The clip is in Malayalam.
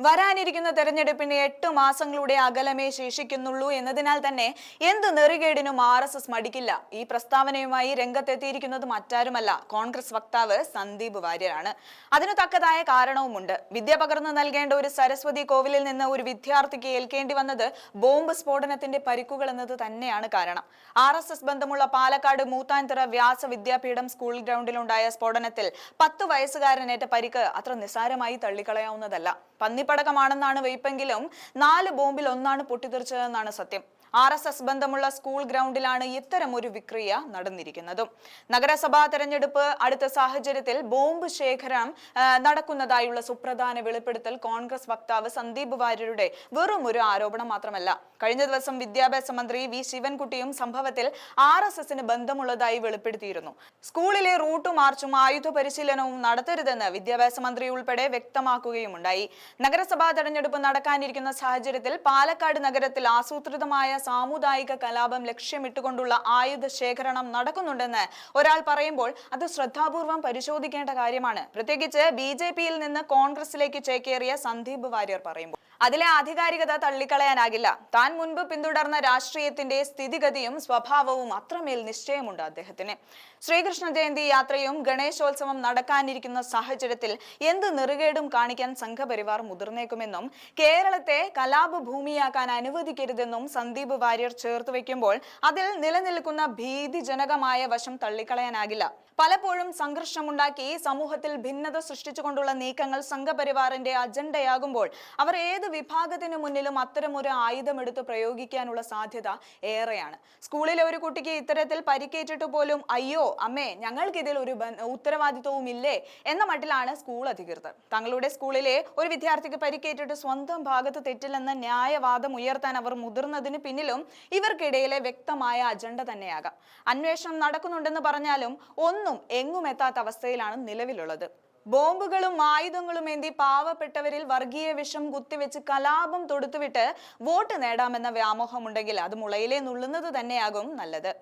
വരാനിരിക്കുന്ന തെരഞ്ഞെടുപ്പിന് എട്ട് മാസങ്ങളുടെ അകലമേ ശേഷിക്കുന്നുള്ളൂ എന്നതിനാൽ തന്നെ എന്ത് നെറികേടിനും ആർ എസ് എസ് മടിക്കില്ല. ഈ പ്രസ്താവനയുമായി രംഗത്തെത്തിയിരിക്കുന്നത് മറ്റാരുമല്ല. കോൺഗ്രസ് വക്താവ് സന്ദീപ് വാര്യരാണ്. അതിനു തക്കതായ കാരണവുമുണ്ട്. വിദ്യ പകർന്നു നൽകേണ്ട ഒരു സരസ്വതി കോവിലിൽ നിന്ന് ഒരു വിദ്യാർത്ഥിക്ക് ഏൽക്കേണ്ടി വന്നത് ബോംബ് സ്ഫോടനത്തിന്റെ പരിക്കുകൾ എന്നത് തന്നെയാണ് കാരണം. ആർ എസ് എസ് ബന്ധമുള്ള പാലക്കാട് മൂത്താൻതിറ വ്യാസ വിദ്യാപീഠം സ്കൂൾ ഗ്രൗണ്ടിലുണ്ടായ സ്ഫോടനത്തിൽ പത്ത് വയസ്സുകാരനേറ്റ പരിക്ക് അത്ര നിസ്സാരമായി തള്ളിക്കളയാവുന്നതല്ല. പന്നിപ്പടക്കമാണെന്നാണ് വെയ്പ്പെങ്കിലും നാല് ബോംബിൽ ഒന്നാണ് പൊട്ടിത്തെറിച്ചതെന്നാണ് സത്യം. ആർ എസ് എസ് ബന്ധമുള്ള സ്കൂൾ ഗ്രൗണ്ടിലാണ് ഇത്തരമൊരു വിക്രിയ നടന്നിരിക്കുന്നതും. നഗരസഭാ തെരഞ്ഞെടുപ്പ് അടുത്ത സാഹചര്യത്തിൽ ബോംബ് ശേഖരം നടക്കുന്നതായുള്ള സുപ്രധാന വെളിപ്പെടുത്തൽ കോൺഗ്രസ് വക്താവ് സന്ദീപ് വാര്യരുടെ വെറും ഒരു ആരോപണം മാത്രമല്ല. കഴിഞ്ഞ ദിവസം വിദ്യാഭ്യാസ മന്ത്രി വി ശിവൻകുട്ടിയും സംഭവത്തിൽ ആർ എസ് എസിന് ബന്ധമുള്ളതായി വെളിപ്പെടുത്തിയിരുന്നു. സ്കൂളിലെ റൂട്ട് മാർച്ചും ആയുധ പരിശീലനവും നടത്തരുതെന്ന് വിദ്യാഭ്യാസ മന്ത്രി ഉൾപ്പെടെ വ്യക്തമാക്കുകയുമുണ്ടായി. നഗരസഭാ തെരഞ്ഞെടുപ്പ് നടക്കാനിരിക്കുന്ന സാഹചര്യത്തിൽ പാലക്കാട് നഗരത്തിൽ ആസൂത്രിതമായ സാമുദായിക കലാപം ലക്ഷ്യമിട്ടുകൊണ്ടുള്ള ആയുധ ശേഖരണം നടക്കുന്നുണ്ടെന്ന് ഒരാൾ പറയുമ്പോൾ അത് ശ്രദ്ധാപൂർവം പരിശോധിക്കേണ്ട കാര്യമാണ്. പ്രത്യേകിച്ച് ബി ജെ പിയിൽ നിന്ന് കോൺഗ്രസിലേക്ക് ചേക്കേറിയ സന്ദീപ് വാര്യർ പറയുമ്പോൾ. അതിലെ ആധികാരികത തള്ളിക്കളയാനാകില്ല. താൻ മുൻപ് പിന്തുടർന്ന രാഷ്ട്രീയത്തിന്റെ സ്ഥിതിഗതിയും സ്വഭാവവും അത്രമേൽ നിശ്ചയമുണ്ട് അദ്ദേഹത്തിന്. ശ്രീകൃഷ്ണ ജയന്തി യാത്രയും ഗണേശോത്സവം നടക്കാനിരിക്കുന്ന സാഹചര്യത്തിൽ എന്ത് നെറുകേടും കാണിക്കാൻ സംഘപരിവാർ മുതിർന്നേക്കുമെന്നും കേരളത്തെ കലാപഭൂമിയാക്കാൻ അനുവദിക്കരുതെന്നും സന്ദീപ് വാര്യർ ചേർത്ത് വയ്ക്കുമ്പോൾ അതിൽ നിലനിൽക്കുന്ന ഭീതിജനകമായ വശം തള്ളിക്കളയാനാകില്ല. പലപ്പോഴും സംഘർഷമുണ്ടാക്കി സമൂഹത്തിൽ ഭിന്നത സൃഷ്ടിച്ചുകൊണ്ടുള്ള നീക്കങ്ങൾ സംഘപരിവാറിന്റെ അജണ്ടയാകുമ്പോൾ അവർ ഏത് വിഭാഗത്തിനു മുന്നിലും അത്തരമൊരു ആയുധമെടുത്ത് പ്രയോഗിക്കാനുള്ള സാധ്യത ഏറെയാണ്. സ്കൂളിലെ ഒരു കുട്ടിക്ക് ഇത്തരത്തിൽ പരിക്കേറ്റിട്ട് പോലും അയ്യോ അമ്മേ ഞങ്ങൾക്കിതിൽ ഒരു ഉത്തരവാദിത്വവും ഇല്ലേ എന്ന മട്ടിലാണ് സ്കൂൾ അധികൃതർ. തങ്ങളുടെ സ്കൂളിലെ ഒരു വിദ്യാർത്ഥിക്ക് പരിക്കേറ്റിട്ട് സ്വന്തം ഭാഗത്ത് തെറ്റില്ലെന്ന ന്യായവാദം ഉയർത്താൻ അവർ മുതിർന്നതിന് പിന്നിലും ഇവർക്കിടയിലെ വ്യക്തമായ അജണ്ട തന്നെയാകാം. അന്വേഷണം നടക്കുന്നുണ്ടെന്ന് പറഞ്ഞാലും ഒന്നും എങ്ങും എത്താത്ത അവസ്ഥയിലാണ് നിലവിലുള്ളത്. ബോംബുകളും ആയുധങ്ങളും ഏന്തി പാവപ്പെട്ടവരിൽ വർഗീയ വിഷം കുത്തിവെച്ച് കലാപം തൊടുത്തുവിട്ട് വോട്ട് നേടാമെന്ന വ്യാമോഹമുണ്ടെങ്കിൽ അത് മുളയിലേ നുള്ളുന്നത് തന്നെയാകും നല്ലത്.